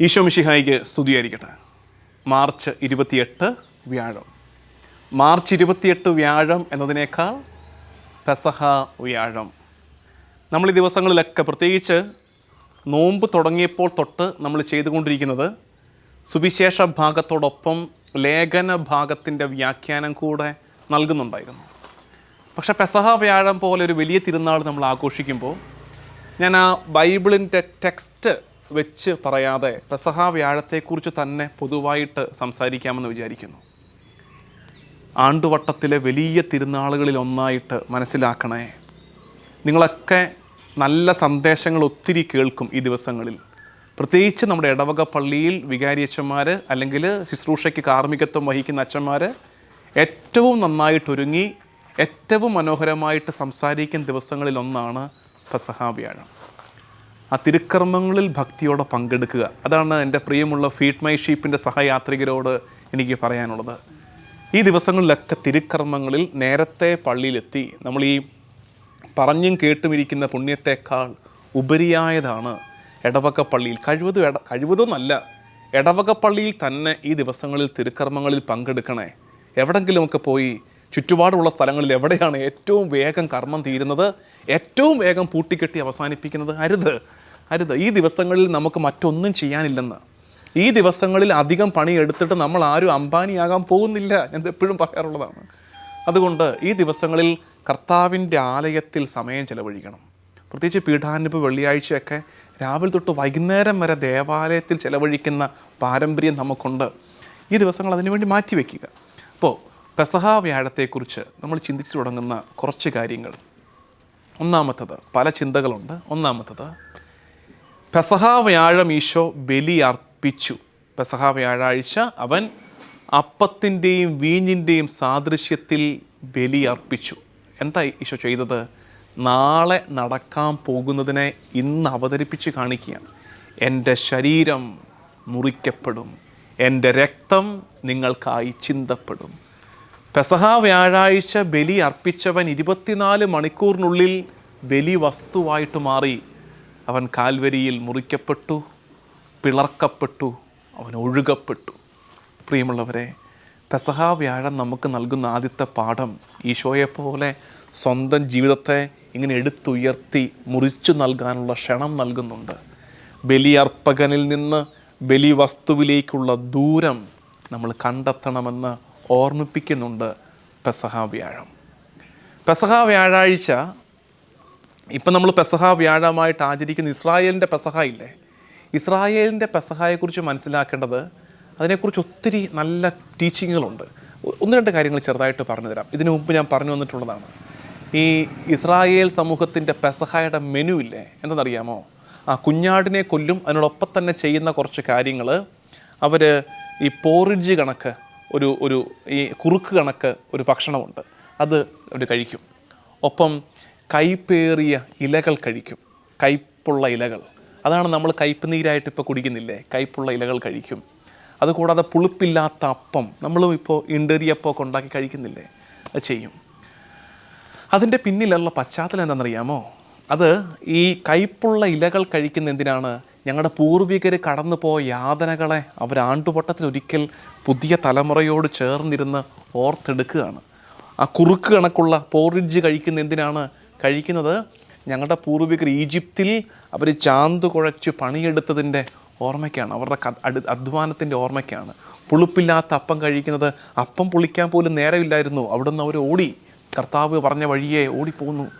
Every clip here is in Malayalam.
ഈശോ മിഷിഹായിക്ക് സ്തുതിയായിരിക്കട്ടെ. മാർച്ച് ഇരുപത്തിയെട്ട് വ്യാഴം. മാർച്ച് ഇരുപത്തിയെട്ട് വ്യാഴം എന്നതിനേക്കാൾ പെസഹ വ്യാഴം. നമ്മൾ ഈ ദിവസങ്ങളിലൊക്കെ പ്രത്യേകിച്ച് നോമ്പ് തുടങ്ങിയപ്പോൾ തൊട്ട് നമ്മൾ ചെയ്തുകൊണ്ടിരിക്കുന്നത് സുവിശേഷ ഭാഗത്തോടൊപ്പം ലേഖന ഭാഗത്തിന്റെ വ്യാഖ്യാനം കൂടെ നൽകുന്നുണ്ടായിരുന്നു. പക്ഷേ പെസഹ വ്യാഴം പോലെ ഒരു വലിയ തിരുനാൾ നമ്മൾ ആഘോഷിക്കുമ്പോൾ ഞാൻ ആ ബൈബിളിന്റെ ടെക്സ്റ്റ് വെച്ച് പറയാതെ പെസഹ വ്യാഴത്തെക്കുറിച്ച് തന്നെ പൊതുവായിട്ട് സംസാരിക്കാമെന്ന് വിചാരിക്കുന്നു. ആണ്ടുവട്ടത്തിലെ വലിയ തിരുനാളുകളിൽ ഒന്നായിട്ട് മനസ്സിലാക്കണേ. നിങ്ങളൊക്കെ നല്ല സന്ദേശങ്ങൾ ഒത്തിരി കേൾക്കും ഈ ദിവസങ്ങളിൽ. പ്രത്യേകിച്ച് നമ്മുടെ ഇടവക പള്ളിയിൽ വികാരിയച്ഛന്മാർ അല്ലെങ്കിൽ ശുശ്രൂഷയ്ക്ക് കാർമ്മികത്വം വഹിക്കുന്ന അച്ഛന്മാർ ഏറ്റവും നന്നായിട്ടൊരുങ്ങി ഏറ്റവും മനോഹരമായിട്ട് സംസാരിക്കുന്ന ദിവസങ്ങളിലൊന്നാണ് പെസഹ വ്യാഴം. ആ തിരുക്കർമ്മങ്ങളിൽ ഭക്തിയോടെ പങ്കെടുക്കുക. അതാണ് എന്റെ പ്രിയമുള്ള ഫീഡ് മൈ ഷീപ്പിന്റെ സഹയാത്രികരോട് എനിക്ക് പറയാനുള്ളത്. ഈ ദിവസങ്ങളിലൊക്കെ തിരുക്കർമ്മങ്ങളിൽ നേരത്തെ പള്ളിയിലെത്തി നമ്മൾ ഈ പറഞ്ഞും കേട്ടുമിരിക്കുന്ന പുണ്യത്തെക്കാൾ ഉപരിയായതാണ് ഇടവക പള്ളിയിൽ. കഴിവതും ഇട കഴിവതൊന്നല്ല ഇടവക പള്ളിയിൽ തന്നെ ഈ ദിവസങ്ങളിൽ തിരുക്കർമ്മങ്ങളിൽ പങ്കെടുക്കണേ. എവിടെങ്കിലുമൊക്കെ പോയി ചുറ്റുപാടുള്ള സ്ഥലങ്ങളിൽ എവിടെയാണ് ഏറ്റവും വേഗം കർമ്മം തീരുന്നത് ഏറ്റവും വേഗം പൂട്ടിക്കെട്ടി അവസാനിപ്പിക്കുന്നത് അരുത്. അരുത്. ഈ ദിവസങ്ങളിൽ നമുക്ക് മറ്റൊന്നും ചെയ്യാനില്ലെന്ന്. ഈ ദിവസങ്ങളിൽ അധികം പണിയെടുത്തിട്ട് നമ്മൾ ആരും അംബാനിയാകാൻ പോകുന്നില്ല എന്ന് എപ്പോഴും പറയാറുള്ളതാണ്. അതുകൊണ്ട് ഈ ദിവസങ്ങളിൽ കർത്താവിന്റെ ആലയത്തിൽ സമയം ചെലവഴിക്കണം. പ്രത്യേകിച്ച് പീഠാനുപ വെള്ളിയാഴ്ചയൊക്കെ രാവിലെ തൊട്ട് വൈകുന്നേരം വരെ ദേവാലയത്തിൽ ചെലവഴിക്കുന്ന പാരമ്പര്യം നമുക്കുണ്ട്. ഈ ദിവസങ്ങൾ അതിനുവേണ്ടി മാറ്റിവെക്കുക അപ്പോൾ പെസഹ വ്യാഴത്തെക്കുറിച്ച് നമ്മൾ ചിന്തിച്ചു തുടങ്ങുന്ന കുറച്ച് കാര്യങ്ങൾ. ഒന്നാമത്തത് പല ചിന്തകളുണ്ട്. ഒന്നാമത്തത് പെസഹ വ്യാഴം ഈശോ ബലി അർപ്പിച്ചു പെസഹ വ്യാഴാഴ്ച അവൻ അപ്പത്തിന്റെയും വീഞ്ഞിന്റെയും സാദൃശ്യത്തിൽ ബലി അർപ്പിച്ചു എന്താ ഈശോ ചെയ്തത്? നാളെ നടക്കാൻ പോകുന്നതിനെ ഇന്ന് അവതരിപ്പിച്ച് കാണിക്കുകയാണ്. എന്റെ ശരീരം മുറിക്കപ്പെടും. എന്റെ രക്തം നിങ്ങൾക്കായി ചിന്തപ്പെടും. പെസഹ വ്യാഴാഴ്ച ബലി അർപ്പിച്ചവൻ ഇരുപത്തിനാല് മണിക്കൂറിനുള്ളിൽ ബലി വസ്തുവായിട്ട് മാറി. അവൻ കാൽവരിയിൽ മുറിക്കപ്പെട്ടു പിളർക്കപ്പെട്ടു അവൻ ഒഴുകപ്പെട്ടു. പ്രിയമുള്ളവരെ പെസഹാ വ്യാഴം നമുക്ക് നൽകുന്ന ആദ്യത്തെ പാഠം ഈശോയെപ്പോലെ സ്വന്തം ജീവിതത്തെ ഇങ്ങനെ എടുത്തുയർത്തി മുറിച്ചു നൽകാനുള്ള ക്ഷണം നൽകുന്നുണ്ട്. ബലിയർപ്പകനിൽ നിന്ന് ബലി വസ്തുവിലേക്കുള്ള ദൂരം നമ്മൾ കണ്ടെത്തണമെന്ന് ഓർമ്മിപ്പിക്കുന്നുണ്ട് പെസഹാ വ്യാഴം. പെസഹാ വ്യാഴാഴ്ച ഇപ്പം നമ്മൾ പെസഹ വ്യാഴമായിട്ട് ആചരിക്കുന്ന ഇസ്രായേലിന്റെ പെസഹ ഇല്ലേ? ഇസ്രായേലിന്റെ പെസഹയെക്കുറിച്ച് മനസ്സിലാക്കേണ്ടത് അതിനെക്കുറിച്ച് ഒത്തിരി നല്ല ടീച്ചിങ്ങുകളുണ്ട് ഒന്ന് രണ്ട് കാര്യങ്ങൾ ചെറുതായിട്ട് പറഞ്ഞു തരാം ഇതിനു മുമ്പ് ഞാൻ പറഞ്ഞു വന്നിട്ടുള്ളതാണ്. ഈ ഇസ്രായേൽ സമൂഹത്തിന്റെ പെസഹയുടെ മെനു ഇല്ലേ? എന്തെന്നറിയാമോ? ആ കുഞ്ഞാടിനെ കൊല്ലും അതിനോടൊപ്പം തന്നെ ചെയ്യുന്ന കുറച്ച് കാര്യങ്ങൾ അവർ ഈ പോറിഡ്ജ് കണക്ക് ഒരു ഒരു ഈ കുറുക്ക് കണക്ക് ഒരു ഭക്ഷണമുണ്ട്. അത് അവർ കഴിക്കും. ഒപ്പം കൈപ്പേറിയ ഇലകൾ കഴിക്കും. കയ്പുള്ള ഇലകൾ. അതാണ് നമ്മൾ കയ്പ് നീരായിട്ട് ഇപ്പോൾ കുടിക്കുന്നില്ലേ? കയ്പുള്ള ഇലകൾ കഴിക്കും. അതുകൂടാതെ പുളിപ്പില്ലാത്ത അപ്പം നമ്മളും ഇപ്പോൾ ഒക്കെ ഉണ്ടാക്കി കഴിക്കുന്നില്ലേ? അത് ചെയ്യും. അതിന്റെ പിന്നിലുള്ള പശ്ചാത്തലം എന്താണെന്നറിയാമോ? അത് ഈ കയ്പുള്ള ഇലകൾ കഴിക്കുന്ന എന്തിനാണ്? ഞങ്ങളുടെ പൂർവികർ കടന്നു പോയ യാതനകളെ അവർ ആണ്ടുവട്ടത്തിൽ ഒരിക്കൽ പുതിയ തലമുറയോട് ചേർന്നിരുന്ന് ഓർത്തെടുക്കുകയാണ്. ആ കുറുക്ക് കണക്കുള്ള പോറിഡ്ജ് കഴിക്കുന്ന എന്തിനാണ്? കഴിക്കുന്നത് ഞങ്ങളുടെ പൂർവികർ ഈജിപ്തിൽ അവർ ചാന്ത് കുഴച്ച് പണിയെടുത്തതിന്റെ ഓർമ്മയ്ക്കാണ്. അവരുടെ അധ്വാനത്തിന്റെ ഓർമ്മയ്ക്കാണ്. പുളിപ്പില്ലാത്ത അപ്പം കഴിക്കുന്നത് അപ്പം പുളിക്കാൻ പോലും നേരമില്ലായിരുന്നു. അവിടുന്ന് അവർ ഓടി. കർത്താവ് പറഞ്ഞ വഴിയെ ഓടിപ്പോന്നു.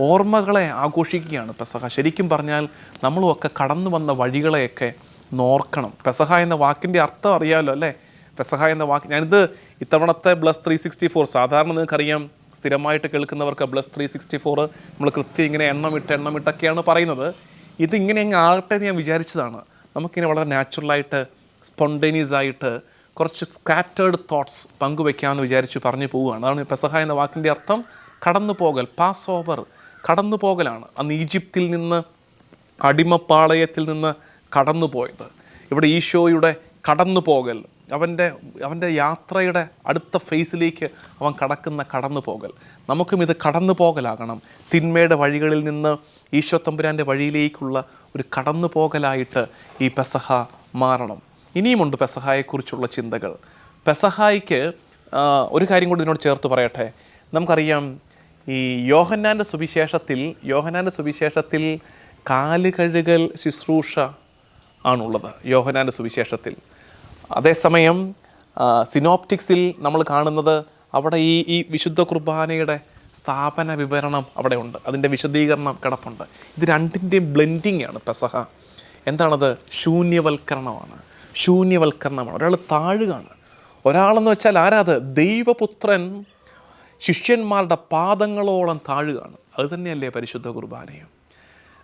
ഓർമ്മകളെ ആഘോഷിക്കുകയാണ് പെസഹ. ശരിക്കും പറഞ്ഞാൽ നമ്മളുമൊക്കെ കടന്നു വന്ന വഴികളെയൊക്കെ നോർക്കണം. പെസഹ എന്ന വാക്കിന്റെ അർത്ഥം അറിയാമല്ലോ അല്ലേ? പെസഹ എന്ന വാക്ക് ഞാനിത് ഇത്തവണത്തെ ബ്ലസ് ത്രീ സിക്സ്റ്റി ഫോർ സാധാരണ നിങ്ങൾക്കറിയാം. സ്ഥിരമായിട്ട് കേൾക്കുന്നവർക്ക് ബ്ലസ് ത്രീ സിക്സ്റ്റി ഫോർ നമ്മൾ കൃത്യം ഇങ്ങനെ എണ്ണമിട്ട് എണ്ണമിട്ടൊക്കെയാണ് പറയുന്നത്. ഇതിങ്ങനെ അങ്ങ് ആകട്ടെ എന്ന് ഞാൻ വിചാരിച്ചതാണ്. നമുക്കിങ്ങനെ വളരെ നാച്ചുറലായിട്ട് സ്പോണ്ടേനിയസ് ആയിട്ട് കുറച്ച് സ്കാറ്റേഡ് തോട്ട്സ് പങ്കുവെക്കാമെന്ന് വിചാരിച്ചു പറഞ്ഞു പോവുകയാണ്. അതാണ് പെസഹ എന്ന വാക്കിന്റെ അർത്ഥം. കടന്നു പോകൽ പാസ് ഓവർ കടന്നു പോകലാണ് അന്ന് ഈജിപ്തിൽ നിന്ന് അടിമപ്പാളയത്തിൽ നിന്ന് കടന്നു പോയത് ഇവിടെ ഈശോയുടെ കടന്നു പോകൽ അവന്റെ അവന്റെ യാത്രയുടെ അടുത്ത ഫേസിലേക്ക് അവൻ കടക്കുന്ന കടന്നു പോകൽ നമുക്കും ഇത് കടന്നു പോകലാകണം തിന്മയുടെ വഴികളിൽ നിന്ന് ഈശോ വഴിയിലേക്കുള്ള ഒരു കടന്നു പോകലായിട്ട് ഈ പെസഹ മാറണം. ഇനിയുമുണ്ട് പെസഹായെക്കുറിച്ചുള്ള ചിന്തകൾ. പെസഹായിക്ക് ഒരു കാര്യം കൂടി ഇതിനോട് ചേർത്ത് പറയട്ടെ. നമുക്കറിയാം ഈ യോഹന്നാന്റെ സുവിശേഷത്തിൽ യോഹന്നാന്റെ സുവിശേഷത്തിൽ കാൽ കഴുകൽ ശുശ്രൂഷ ആണുള്ളത്. യോഹനാന്റെ സുവിശേഷത്തിൽ. അതേസമയം സിനോപ്റ്റിക്സിൽ നമ്മൾ കാണുന്നത് അവിടെ ഈ ഈ വിശുദ്ധ കുർബാനയുടെ സ്ഥാപന വിവരണം അവിടെ ഉണ്ട് അതിന്റെ വിശദീകരണം കിടപ്പുണ്ട്. ഇത് രണ്ടിന്റെയും ബ്ലെൻഡിങ് ആണ് പെസഹ. എന്താണത്? ശൂന്യവൽക്കരണമാണ്. ശൂന്യവൽക്കരണമാണ്. ഒരാൾ താഴുകയാണ്. ഒരാളെന്ന് വെച്ചാൽ ആരാത്? ദൈവപുത്രൻ ശിഷ്യന്മാരുടെ പാദങ്ങളോളം താഴുകയാണ്. അത് തന്നെയല്ലേ പരിശുദ്ധ കുർബാനയും?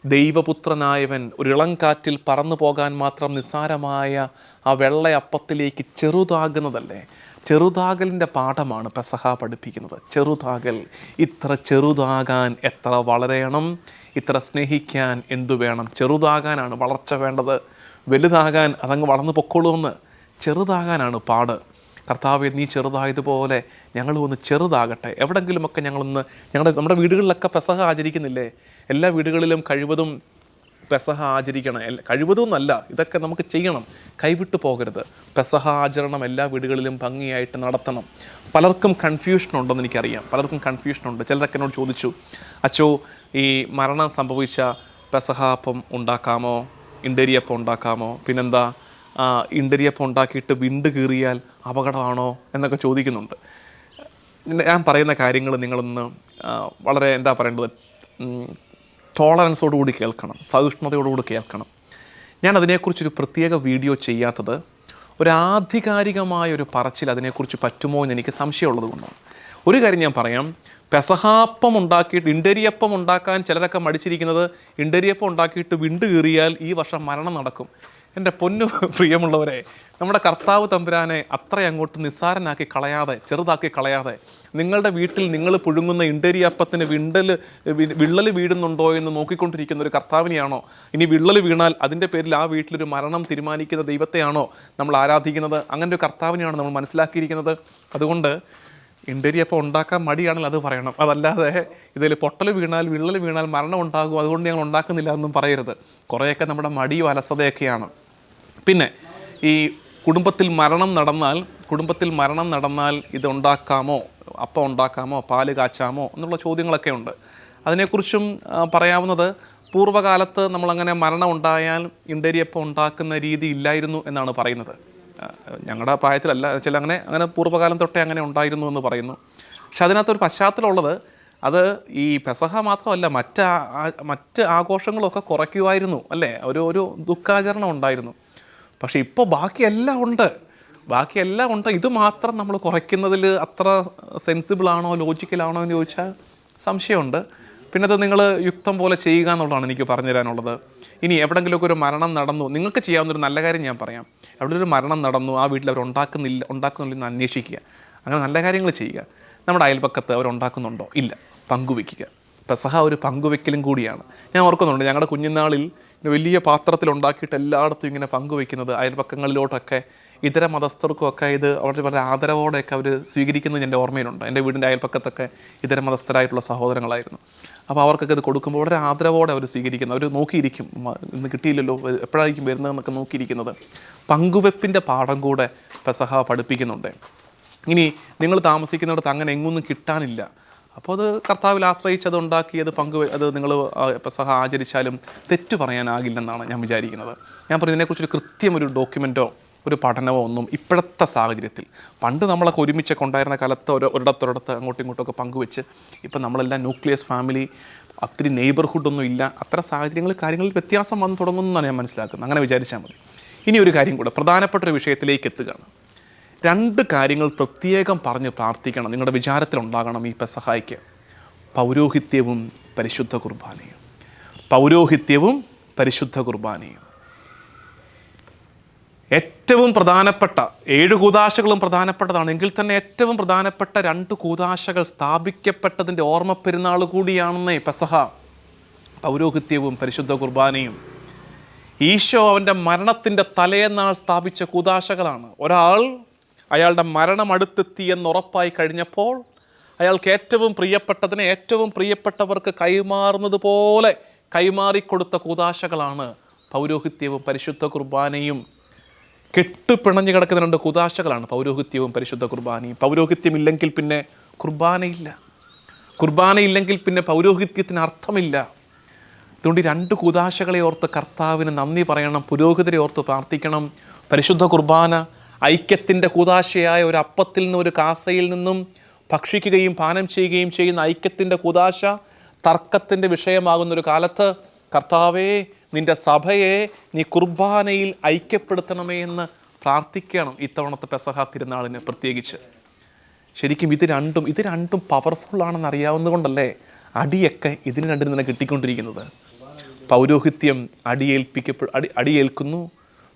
ദൈവപുത്രനായവൻ ഒരു ഇളം കാറ്റിൽ പറന്നു പോകാൻ മാത്രം നിസ്സാരമായ ആ വെള്ളയപ്പത്തിലേക്ക് ചെറുതാകുന്നതല്ലേ? ചെറുതാകലിന്റെ പാഠമാണ് പെസഹ പഠിപ്പിക്കുന്നത്. ചെറുതാകൽ ഇത്ര ചെറുതാകാൻ എത്ര വളരണം ഇത്ര സ്നേഹിക്കാൻ എന്തു വേണം? ചെറുതാകാനാണ് വളർച്ച വേണ്ടത്. വലുതാകാൻ അതങ്ങ് വളർന്നു പൊക്കോളൂ എന്ന് ചെറുതാകാനാണ് പാട്. കർത്താവെ നീ ചെറുതായതുപോലെ ഞങ്ങളും ഒന്ന് ചെറുതാകട്ടെ. എവിടെങ്കിലുമൊക്കെ ഞങ്ങളൊന്ന് ഞങ്ങളുടെ നമ്മുടെ വീടുകളിലൊക്കെ പെസഹ ആചരിക്കുന്നില്ലേ? എല്ലാ വീടുകളിലും കഴിവതും പെസഹ ആചരിക്കണം. എല്ല- കഴിവതും എന്നല്ല ഇതൊക്കെ നമുക്ക് ചെയ്യണം. കൈവിട്ടു പോകരുത്. പെസഹ ആചരണം എല്ലാ വീടുകളിലും ഭംഗിയായിട്ട് നടത്തണം. പലർക്കും കൺഫ്യൂഷൻ ഉണ്ടെന്ന് എനിക്കറിയാം. പലർക്കും കൺഫ്യൂഷൻ ഉണ്ട്. ചിലരൊക്കെ എന്നോട് ചോദിച്ചു അച്ചോ ഈ മരണം സംഭവിച്ച പെസഹാപ്പം ഉണ്ടാക്കാമോ? ഇണ്ടരിയപ്പം ഉണ്ടാക്കാമോ? പിന്നെന്താ? ഇണ്ടരിയപ്പം ഉണ്ടാക്കിയിട്ട് വിണ്ട് കീറിയാൽ അപകടമാണോ എന്നൊക്കെ ചോദിക്കുന്നുണ്ട്. ഞാൻ പറയുന്ന കാര്യങ്ങൾ നിങ്ങളൊന്ന് വളരെ എന്താ പറയേണ്ടത് ടോളറൻസോടുകൂടി കേൾക്കണം സഹിഷ്ണുതയോടുകൂടി കേൾക്കണം. ഞാൻ അതിനെക്കുറിച്ചൊരു പ്രത്യേക വീഡിയോ ചെയ്യാത്തത് ഒരു ആധികാരികമായ ഒരു പറച്ചിൽ അതിനെക്കുറിച്ച് പറ്റുമോ എന്ന് എനിക്ക് സംശയമുള്ളത് കൊണ്ടാണ്. ഒരു കാര്യം ഞാൻ പറയാം പെസഹാപ്പം ഉണ്ടാക്കിയിട്ട് ഇണ്ടരിയപ്പം ഉണ്ടാക്കാൻ ചിലരൊക്കെ മടിച്ചിരിക്കുന്നത് ഇണ്ടരിയപ്പം ഉണ്ടാക്കിയിട്ട് വിണ്ട് കീറിയാൽ ഈ വർഷം മരണം നടക്കും. എന്റെ പൊന്നു പ്രിയമുള്ളവരെ നമ്മുടെ കർത്താവ് തമ്പുരാനെ അത്ര അങ്ങോട്ട് നിസ്സാരനാക്കി കളയാതെ ചെറുതാക്കി കളയാതെ നിങ്ങളുടെ വീട്ടിൽ നിങ്ങൾ പുഴുങ്ങുന്ന ഇണ്ടരിയപ്പത്തിന് വിണ്ടൽ വിള്ളൽ വീഴുന്നുണ്ടോ എന്ന് നോക്കിക്കൊണ്ടിരിക്കുന്ന ഒരു കർത്താവിനെയാണോ? ഇനി വിള്ളൽ വീണാൽ അതിന്റെ പേരിൽ ആ വീട്ടിലൊരു മരണം തീരുമാനിക്കുന്ന ദൈവത്തെയാണോ നമ്മൾ ആരാധിക്കുന്നത്? അങ്ങനെ ഒരു കർത്താവിനെയാണോ നമ്മൾ മനസ്സിലാക്കിയിരിക്കുന്നത്. അതുകൊണ്ട് ഇണ്ടരിയപ്പം ഉണ്ടാക്കാൻ മടിയാണെങ്കിൽ അത് പറയണം. അതല്ലാതെ ഇതിൽ പൊട്ടൽ വീണാൽ വിള്ളൽ വീണാൽ മരണം ഉണ്ടാകും. അതുകൊണ്ട് ഞങ്ങൾ ഉണ്ടാക്കുന്നില്ല എന്നും പറയരുത്. കുറേയൊക്കെ നമ്മുടെ മടിയും അലസതയൊക്കെയാണ്. പിന്നെ ഈ കുടുംബത്തിൽ മരണം നടന്നാൽ കുടുംബത്തിൽ മരണം നടന്നാൽ ഇത് ഉണ്ടാക്കാമോ? അപ്പം ഉണ്ടാക്കാമോ? പാൽ കാച്ചാമോ? എന്നുള്ള ചോദ്യങ്ങളൊക്കെ ഉണ്ട്. അതിനെക്കുറിച്ചും പറയാവുന്നത് പൂർവകാലത്ത് നമ്മളങ്ങനെ മരണം ഉണ്ടായാൽ ഇണ്ടരിയപ്പം ഉണ്ടാക്കുന്ന രീതി ഇല്ലായിരുന്നു എന്നാണ് പറയുന്നത്. ഞങ്ങളുടെ പ്രായത്തിലല്ല ചില അങ്ങനെ അങ്ങനെ പൂർവകാലം തൊട്ടേ അങ്ങനെ ഉണ്ടായിരുന്നു എന്ന് പറയുന്നു. പക്ഷെ അതിനകത്തൊരു പശ്ചാത്തലമുള്ളത് അത് ഈ പെസഹ മാത്രമല്ല മറ്റ് മറ്റ് ആഘോഷങ്ങളൊക്കെ കുറയ്ക്കുമായിരുന്നു അല്ലേ? ഒരു ഒരു ദുഃഖാചരണം ഉണ്ടായിരുന്നു. പക്ഷേ ഇപ്പോൾ ബാക്കിയെല്ലാം ഉണ്ട്. ബാക്കിയെല്ലാം ഉണ്ട്. ഇത് മാത്രം നമ്മൾ കുറയ്ക്കുന്നതിൽ അത്ര സെൻസിബിളാണോ ലോജിക്കലാണോ എന്ന് ചോദിച്ചാൽ സംശയമുണ്ട്. പിന്നെ അത് നിങ്ങൾ യുക്തം പോലെ ചെയ്യുക എന്നുള്ളതാണ് എനിക്ക് പറഞ്ഞു തരാനുള്ളത് ഇനി എവിടെങ്കിലുമൊക്കെ ഒരു മരണം നടന്നു നിങ്ങൾക്ക് ചെയ്യാവുന്നൊരു നല്ല കാര്യം ഞാൻ പറയാം. അവിടെ ഒരു മരണം നടന്നു ആ വീട്ടിൽ അവർ ഉണ്ടാക്കുന്നില്ല ഉണ്ടാക്കുന്നില്ല എന്ന് അന്വേഷിക്കുക. അങ്ങനെ നല്ല കാര്യങ്ങൾ ചെയ്യുക. നമ്മുടെ അയൽപക്കത്ത് അവർ ഉണ്ടാക്കുന്നുണ്ടോ? ഇല്ല. പങ്കുവെക്കുക പെസഹ ഒരു പങ്കുവെക്കലും കൂടിയാണ്. ഞാൻ ഓർക്കുന്നുണ്ട് ഞങ്ങളുടെ കുഞ്ഞുനാളിൽ വലിയ പാത്രത്തിൽ ഉണ്ടാക്കിയിട്ട് എല്ലായിടത്തും ഇങ്ങനെ പങ്കുവെക്കുന്നത് അയൽപക്കങ്ങളിലോട്ടൊക്കെ ഇതര മതസ്ഥർക്കുമൊക്കെ ഇത് വളരെ വളരെ ആദരവോടെയൊക്കെ അവർ സ്വീകരിക്കുന്നത് എന്റെ ഓർമ്മയിലുണ്ട്. എന്റെ വീടിന്റെ അയൽപ്പക്കത്തൊക്കെ ഇതര മതസ്ഥരായിട്ടുള്ള സഹോദരങ്ങളായിരുന്നു. അപ്പോൾ അവർക്കൊക്കെ ഇത് കൊടുക്കുമ്പോൾ വളരെ ആദരവോടെ അവർ സ്വീകരിക്കുന്നത് അവർ നോക്കിയിരിക്കും. ഇന്ന് കിട്ടിയില്ലല്ലോ എപ്പോഴായിരിക്കും വരുന്നതെന്നൊക്കെ നോക്കിയിരിക്കുന്നത്. പങ്കുവെപ്പിന്റെ പാഠം കൂടെ പെസഹ പഠിപ്പിക്കുന്നുണ്ട്. ഇനി നിങ്ങൾ താമസിക്കുന്നിടത്ത് അങ്ങനെ എങ്ങൊന്നും കിട്ടാനില്ല. അപ്പോൾ അത് കർത്താവിൽ ആശ്രയിച്ചത് ഉണ്ടാക്കിയത് പങ്ക് അത് നിങ്ങൾ പെസഹ ആചരിച്ചാലും തെറ്റു പറയാനാകില്ലെന്നാണ് ഞാൻ വിചാരിക്കുന്നത്. ഞാൻ പറഞ്ഞു ഇതിനെക്കുറിച്ചൊരു ഒരു ഡോക്യുമെന്റോ ഒരു പഠനമോ ഒന്നും ഇപ്പോഴത്തെ സാഹചര്യത്തിൽ. പണ്ട് നമ്മളൊക്കെ ഒരുമിച്ചൊക്കെ ഉണ്ടായിരുന്ന കാലത്ത് ഒരു ഒരിടത്തൊരിടത്ത് അങ്ങോട്ടും ഇങ്ങോട്ടും ഒക്കെ പങ്കുവെച്ച് ഇപ്പം നമ്മളെല്ലാം ന്യൂക്ലിയസ് ഫാമിലി ഒത്തിരി നെയ്ബർഹുഡൊന്നും ഇല്ല. അത്ര സാഹചര്യങ്ങളിൽ കാര്യങ്ങളിൽ വ്യത്യാസം വന്നു തുടങ്ങുന്നതാണ് ഞാൻ മനസ്സിലാക്കുന്നത്. അങ്ങനെ വിചാരിച്ചാൽ മതി. ഇനി ഒരു കാര്യം കൂടെ പ്രധാനപ്പെട്ട ഒരു വിഷയത്തിലേക്ക് എത്തുകയാണ്. രണ്ട് കാര്യങ്ങൾ പ്രത്യേകം പറഞ്ഞ് പ്രാർത്ഥിക്കണം. നിങ്ങളുടെ വിചാരത്തിലുണ്ടാകണം ഈ പെസഹായിക്ക്. പൗരോഹിത്യവും പരിശുദ്ധ കുർബാനയും. പൗരോഹിത്യവും പരിശുദ്ധ കുർബാനയും. ഏറ്റവും പ്രധാനപ്പെട്ട ഏഴ് കൂതാശകളും പ്രധാനപ്പെട്ടതാണ്. എങ്കിൽ തന്നെ ഏറ്റവും പ്രധാനപ്പെട്ട രണ്ട് കൂതാശകൾ സ്ഥാപിക്കപ്പെട്ടതിന്റെ ഓർമ്മ പെരുന്നാൾ കൂടിയാണെന്നേ പെസഹ. പൗരോഹിത്യവും പരിശുദ്ധ കുർബാനയും. ഈശോ അവന്റെ മരണത്തിന്റെ തലേന്നാൾ സ്ഥാപിച്ച കൂതാശകളാണ്. ഒരാൾ അയാളുടെ മരണം അടുത്തെത്തി എന്ന് ഉറപ്പായി കഴിഞ്ഞപ്പോൾ അയാൾക്ക് ഏറ്റവും പ്രിയപ്പെട്ടതിനെ ഏറ്റവും പ്രിയപ്പെട്ടവർക്ക് കൈമാറുന്നത് പോലെ കൈമാറിക്കൊടുത്ത കൂതാശകളാണ് പൗരോഹിത്യവും പരിശുദ്ധ കുർബാനയും. കെട്ടുപിണഞ്ഞു കിടക്കുന്ന രണ്ട് കുതാശകളാണ് പൗരോഹിത്യവും പരിശുദ്ധ കുർബാനയും. പൗരോഹിത്യമില്ലെങ്കിൽ പിന്നെ കുർബാനയില്ല. കുർബാനയില്ലെങ്കിൽ പിന്നെ പൗരോഹിത്യത്തിന് അർത്ഥമില്ല. അതുകൊണ്ട് രണ്ട് കുതാശകളെ ഓർത്ത് കർത്താവിന് നന്ദി പറയണം. പുരോഹിതരെ ഓർത്ത് പ്രാർത്ഥിക്കണം. പരിശുദ്ധ കുർബാന ഐക്യത്തിന്റെ കൂതാശയായ ഒരു അപ്പത്തിൽ നിന്നും ഒരു കാസയിൽ നിന്നും ഭക്ഷിക്കുകയും പാനം ചെയ്യുകയും ചെയ്യുന്ന ഐക്യത്തിന്റെ കൂതാശ തർക്കത്തിന്റെ വിഷയമാകുന്ന ഒരു കാലത്ത് കർത്താവേ നിന്റെ സഭയെ നീ കുർബാനയിൽ ഐക്യപ്പെടുത്തണമേ എന്ന് പ്രാർത്ഥിക്കണം ഇത്തവണത്തെ പെസഹ തിരുനാളിന് പ്രത്യേകിച്ച്. ശരിക്കും ഇത് രണ്ടും ഇത് രണ്ടും പവർഫുൾ ആണെന്ന് അറിയാവുന്നതുകൊണ്ടല്ലേ അടിയൊക്കെ ഇതിന് രണ്ടിനും തന്നെ കിട്ടിക്കൊണ്ടിരിക്കുന്നത്? പൗരോഹിത്യം അടിയേൽപ്പിക്കപ്പെ അടി അടിയേൽക്കുന്നു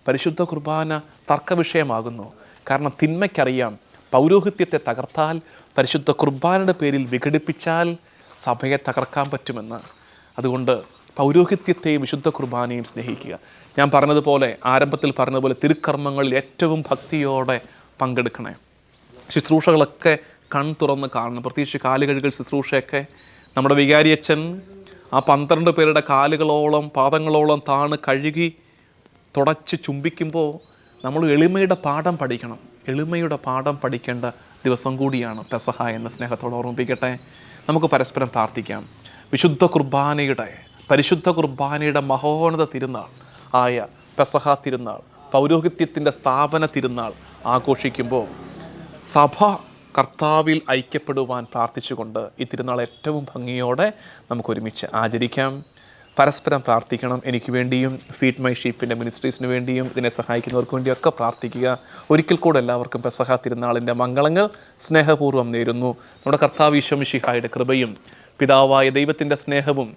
പരിശുദ്ധ കുർബാന തർക്ക വിഷയമാകുന്നു കാരണം തിന്മയ്ക്കറിയാം പൗരോഹിത്യത്തെ തകർത്താൽ പരിശുദ്ധ കുർബാനയുടെ പേരിൽ വിഘടിപ്പിച്ചാൽ സഭയെ തകർക്കാൻ പറ്റുമെന്ന്. അതുകൊണ്ട് പൗരോഹിത്യത്തെയും വിശുദ്ധ കുർബാനയും സ്നേഹിക്കുക. ഞാൻ പറഞ്ഞതുപോലെ ആരംഭത്തിൽ പറഞ്ഞതുപോലെ തിരുക്കർമ്മങ്ങളിൽ ഏറ്റവും ഭക്തിയോടെ പങ്കെടുക്കണേ. ശുശ്രൂഷകളൊക്കെ കൺ തുറന്ന് കാണണം. പ്രത്യേകിച്ച് കാലുകഴുകൽ ശുശ്രൂഷയൊക്കെ. നമ്മുടെ വികാരിയച്ഛൻ ആ പന്ത്രണ്ട് പേരുടെ കാലുകളോളം പാദങ്ങളോളം താണ് കഴുകി തുടച്ച് ചുംബിക്കുമ്പോൾ നമ്മൾ എളിമയുടെ പാഠം പഠിക്കണം. എളിമയുടെ പാഠം പഠിക്കേണ്ട ദിവസം കൂടിയാണ് പെസഹ എന്ന സ്നേഹത്തോടെ ഓർമ്മിപ്പിക്കട്ടെ. നമുക്ക് പരസ്പരം പ്രാർത്ഥിക്കാം. വിശുദ്ധ കുർബാനയുടെ പരിശുദ്ധ കുർബാനയുടെ മഹോന്നത തിരുനാൾ ആയ പെസഹ തിരുനാൾ പൗരോഹിത്യത്തിന്റെ സ്ഥാപന തിരുനാൾ ആഘോഷിക്കുമ്പോൾ സഭ കർത്താവിൽ ഐക്യപ്പെടുവാൻ പ്രാർത്ഥിച്ചുകൊണ്ട് ഈ തിരുനാൾ ഏറ്റവും ഭംഗിയോടെ നമുക്കൊരുമിച്ച് ആചരിക്കാം. പരസ്പരം പ്രാർത്ഥിക്കണം. എനിക്ക് വേണ്ടിയും ഫീഡ് മൈ ഷീപ്പിന്റെ മിനിസ്ട്രീസിന് വേണ്ടിയും ഇതിനെ സഹായിക്കുന്നവർക്ക് വേണ്ടിയൊക്കെ പ്രാർത്ഥിക്കുക. ഒരിക്കൽ കൂടെ എല്ലാവർക്കും പെസഹ തിരുനാളിന്റെ മംഗളങ്ങൾ സ്നേഹപൂർവം നേരുന്നു. നമ്മുടെ കർത്താവ് ഈശ്വമിഷിഹായുടെ കൃപയും പിതാവായ ദൈവത്തിന്റെ സ്നേഹവും